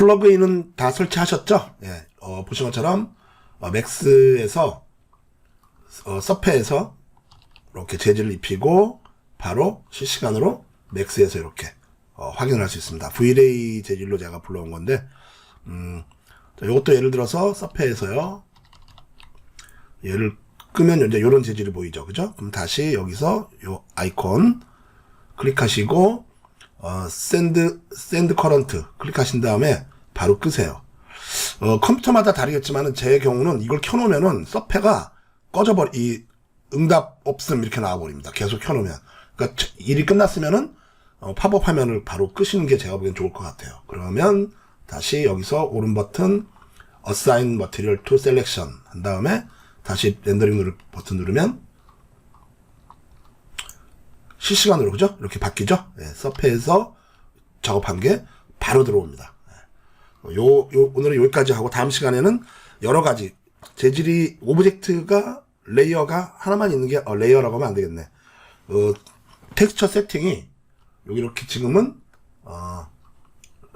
플러그인은 다 설치하셨죠? 예, 어, 보신 것처럼 어, 맥스에서 어, 서페에서 이렇게 재질을 입히고 바로 실시간으로 맥스에서 이렇게 어, 확인을 할 수 있습니다. VLA 재질로 제가 불러온 건데 음, 자, 이것도 예를 들어서 서페에서요. 얘를 끄면 이제 이런 재질이 보이죠, 그죠? 그럼 다시 여기서 요 아이콘 클릭하시고 어, 샌드 샌드 커런트 클릭하신 다음에 바로 끄세요. 어, 컴퓨터마다 다르겠지만은 제 경우는 이걸 켜놓으면은 서페가 꺼져버리 이 응답 없음 이렇게 나와버립니다. 계속 켜놓으면 그러니까 저- 일이 끝났으면은 어, 팝업 화면을 바로 끄시는 게 제가 보기엔 좋을 것 같아요. 그러면 다시 여기서 오른 버튼 Assign Material to Selection 한 다음에 다시 렌더링 누르, 버튼 누르면 실시간으로 그죠? 이렇게 바뀌죠? 예, 서페에서 작업한 게 바로 들어옵니다. 예. 요, 요, 오늘은 여기까지 하고 다음 시간에는 여러 가지 재질이 오브젝트가 레이어가 하나만 있는 게 어, 레이어라고 하면 안 되겠네. 어, 텍스처 세팅이 여기 이렇게 지금은 어,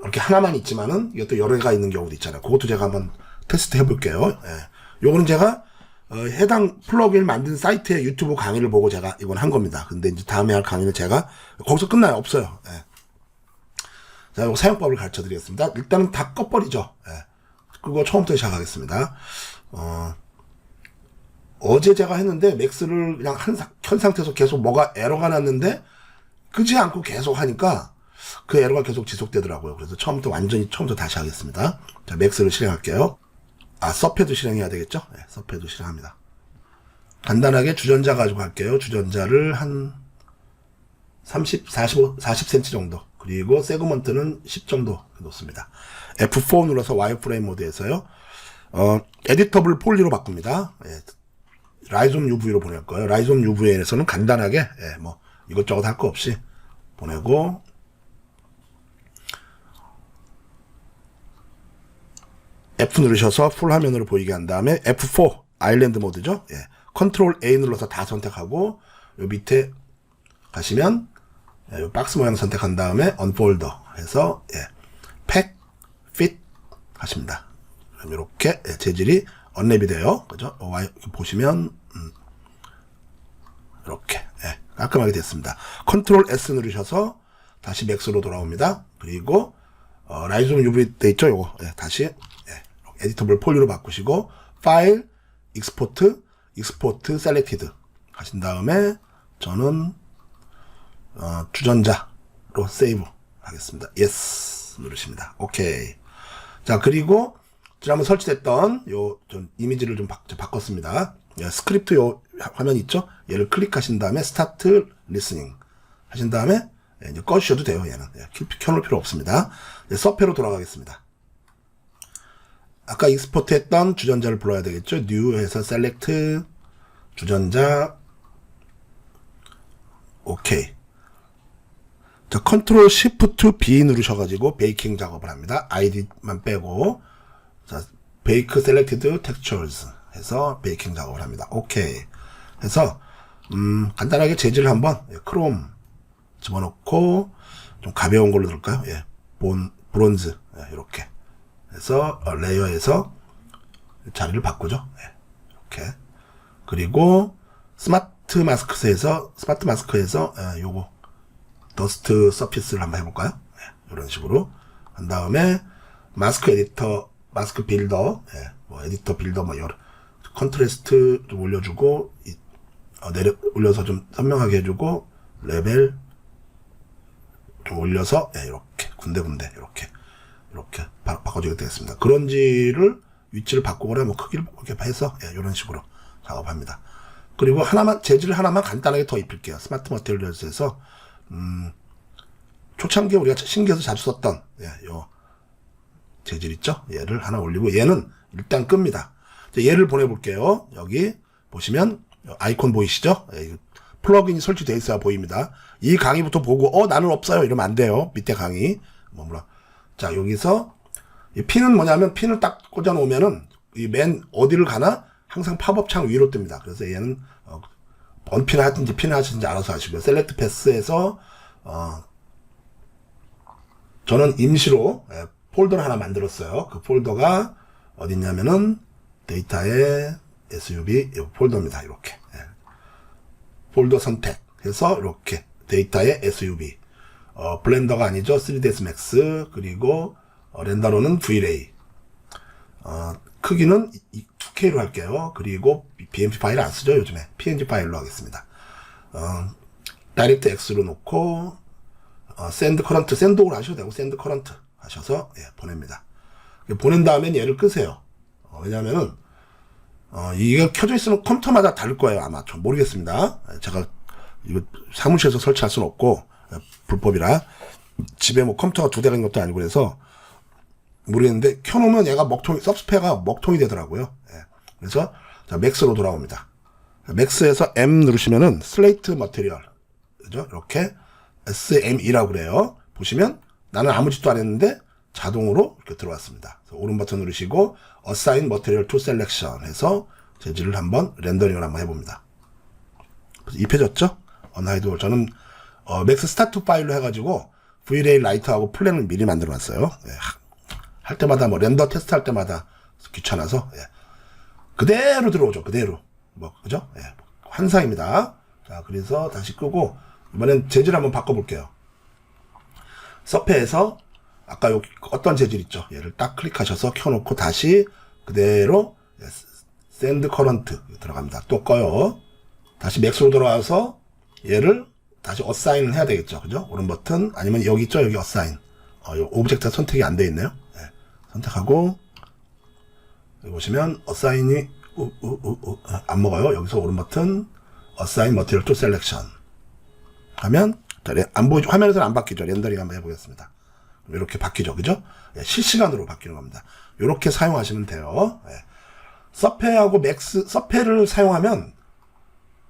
이렇게 하나만 있지만은 이것도 여러 개가 있는 경우도 있잖아요. 그것도 제가 한번 테스트 해볼게요. 예. 요거는 제가 어, 해당 플러그인 만든 사이트의 유튜브 강의를 보고 제가 이건 한 겁니다. 근데 이제 다음에 할 강의는 제가 거기서 끝나요. 없어요. 예. 자, 요 사용법을 가르쳐 드리겠습니다. 일단은 다 꺼버리죠. 예. 그거 처음부터 시작하겠습니다. 어, 어제 제가 했는데 맥스를 그냥 한, 사- 켠 상태에서 계속 뭐가 에러가 났는데 끄지 않고 계속 하니까 그 에러가 계속 지속되더라고요. 그래서 처음부터 완전히 처음부터 다시 하겠습니다. 자, 맥스를 실행할게요. 아, 서페도 실행해야 되겠죠? 네, 서페도 실행합니다. 간단하게 주전자 가지고 할게요. 주전자를 한 30, 45, 40cm 정도. 그리고 세그먼트는 10 정도 놓습니다. F4 눌러서 와이어프레임 모드에서요. 어, 에디터블 폴리로 바꿉니다. 예, 라이솜 UV로 보낼 거예요. 라이솜 UV에서는 간단하게, 예, 뭐, 이것저것 할 거 없이 보내고, F 누르셔서 풀 화면으로 보이게 한 다음에 F4 아일랜드 모드죠. 예. 컨트롤 A 눌러서 다 선택하고 요 밑에 가시면 예, 요 박스 모양 선택한 다음에 언폴더 해서 예. 팩, 핏 하십니다. 그럼 이렇게 예, 재질이 언랩이 돼요. 그죠? 어, 와이- 보시면 음, 이렇게 예, 깔끔하게 됐습니다. 컨트롤 S 누르셔서 다시 맥스로 돌아옵니다. 그리고 어, 라이솜 UV 돼 있죠? 요거 예, 다시 예, 에디터블 폴리로 바꾸시고 파일, 익스포트, 익스포트 셀렉티드 하신 다음에 저는 어, 주전자로 세이브 하겠습니다. 예스 누르십니다. 오케이. 자 그리고 지난번 설치됐던 요 좀 이미지를 좀 바, 꿨습니다 스크립트 요 화면 있죠? 얘를 클릭하신 다음에 스타트 리스닝 하신 다음에 예, 이제 꺼주셔도 돼요. 얘는 예, 켜- 켜놓을 필요 없습니다. 서페로 돌아가겠습니다. 아까 익스포트 했던 주전자를 불러야 되겠죠? new 해서 셀렉트 주전자 오케이. 자, 컨트롤 시프트 B 누르셔가지고 베이킹 작업을 합니다. 아이디만 빼고 자, 베이크 셀렉티드 텍스처즈 해서 베이킹 작업을 합니다. 오케이. 해서 음, 간단하게 재질을 한번 예, 크롬 집어넣고 좀 가벼운 걸로 넣을까요? 예. 본 브론즈 예, 이렇게 해서 어, 레이어에서 자리를 바꾸죠. 예, 이렇게. 그리고 스마트 마스크에서 스마트 마스크에서 예, 요거 더스트 서피스를 한번 해볼까요? 예, 이런 식으로. 한 다음에 마스크 에디터 마스크 빌더 예, 뭐 에디터 빌더 뭐 여러 컨트레스트 좀 올려주고 이, 어, 내려 올려서 좀 선명하게 해주고 레벨 좀 올려서 예, 이렇게. 군데군데 이렇게. 이렇게 바, 바꿔주게 되겠습니다. 그런지를 위치를 바꾸거나 뭐 크기를 이렇게 해서 예, 이런 식으로 작업합니다. 그리고 하나만 재질을 하나만 간단하게 더 입힐게요. 스마트 머티리얼즈에서 음, 초창기에 우리가 신기해서 자주 썼던 예, 요 재질 있죠? 얘를 하나 올리고 얘는 일단 끕니다. 얘를 보내볼게요. 여기 보시면 아이콘 보이시죠? 예, 플러그인이 설치되어 있어야 보입니다. 이 강의부터 보고 어 나는 없어요 이러면 안 돼요. 밑에 강의 뭐뭐라. 자 여기서 이 핀은 뭐냐면 핀을 딱 꽂아 놓으면은 이 맨 어디를 가나 항상 팝업 창 위로 뜹니다. 그래서 얘는 어, 언핀 하든지 핀 하든지 알아서 하시고요. 셀렉트 패스에서 어 저는 임시로 예, 폴더를 하나 만들었어요. 그 폴더가 어딨냐면은 데이터의 SUV 이 폴더입니다. 이렇게 예. 폴더 선택해서 이렇게 데이터의 SUV 어, 블렌더가 아니죠. 3ds max 그리고 어, 렌더로는 V-Ray 어, 크기는 2K로 할게요. 그리고 BMP 파일 안 쓰죠. 요즘에 PNG 파일로 하겠습니다. 어, 다이렉트 X로 놓고 어, 샌드 커런트 샌드옥을 하셔도 되고 샌드 커런트 하셔서 예, 보냅니다. 보낸 다음엔 얘를 끄세요. 어, 왜냐면은 어, 이게 켜져 있으면 컴퓨터마다 다를 거예요. 아마 좀 모르겠습니다. 예, 제가 이거 사무실에서 설치할 수는 없고 예, 불법이라 집에 뭐 컴퓨터가 두 대가 있는 것도 아니고 그래서 모르겠는데 켜놓으면 얘가 먹통이 서브스페어가 먹통이 되더라고요. 예. 그래서 자 맥스로 돌아옵니다. 맥스에서 M 누르시면은 슬레이트 머테리얼 그죠? 이렇게 SME라고 그래요. 보시면 나는 아무 짓도 안 했는데 자동으로 이렇게 들어왔습니다. 오른 버튼 누르시고 Assign Material to Selection 해서 재질을 한번 렌더링을 한번 해봅니다. 입혀졌죠? 언하이드 저는 어, 맥스 스타트 파일로 해가지고 V-Ray 라이트하고 플랜을 미리 만들어놨어요. 예, 할 때마다 뭐 렌더 테스트 할 때마다 귀찮아서 예. 그대로 들어오죠. 그대로 뭐 그죠? 예. 환상입니다. 자 그래서 다시 끄고 이번엔 재질 한번 바꿔볼게요. 서페에서 아까 여기 어떤 재질 있죠? 얘를 딱 클릭하셔서 켜놓고 다시 그대로 예, 샌드 커런트 들어갑니다. 또 꺼요. 다시 맥스로 돌아와서 얘를 다시 어사인을 해야 되겠죠. 그죠? 오른 버튼 아니면 여기 있죠? 여기 어사인. 어, 요 오브젝트가 선택이 안 돼 있네요. 예. 선택하고 여기 보시면 어사인이 아, 안 먹어요. 여기서 오른 버튼 어사인 머티리얼 투 셀렉션 하면 안 보이죠? 화면에서는 안 바뀌죠. 렌더링 한번 해보겠습니다. 이렇게 바뀌죠. 그죠? 예, 실시간으로 바뀌는 겁니다. 이렇게 사용하시면 돼요. 예. 서페하고 맥스, 서페를 사용하면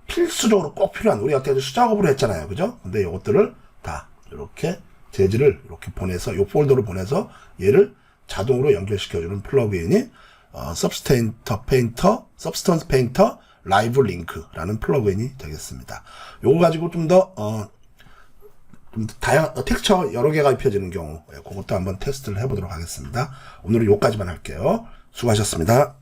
필수적으로 꼭 필요한, 우리 어떻게 수작업으로 했잖아요. 그죠? 근데 이것들을 다 이렇게 재질을 이렇게 보내서, 이 폴더로 보내서 얘를 자동으로 연결시켜주는 플러그인이 어, 서브스테인터 페인터, 서브스턴스 페인터 라이브 링크라는 플러그인이 되겠습니다. 요거 가지고 좀 더, 어, 좀 다양, 어, 텍스처 여러 개가 입혀지는 경우, 예, 그것도 한번 테스트를 해보도록 하겠습니다. 오늘은 요까지만 할게요. 수고하셨습니다.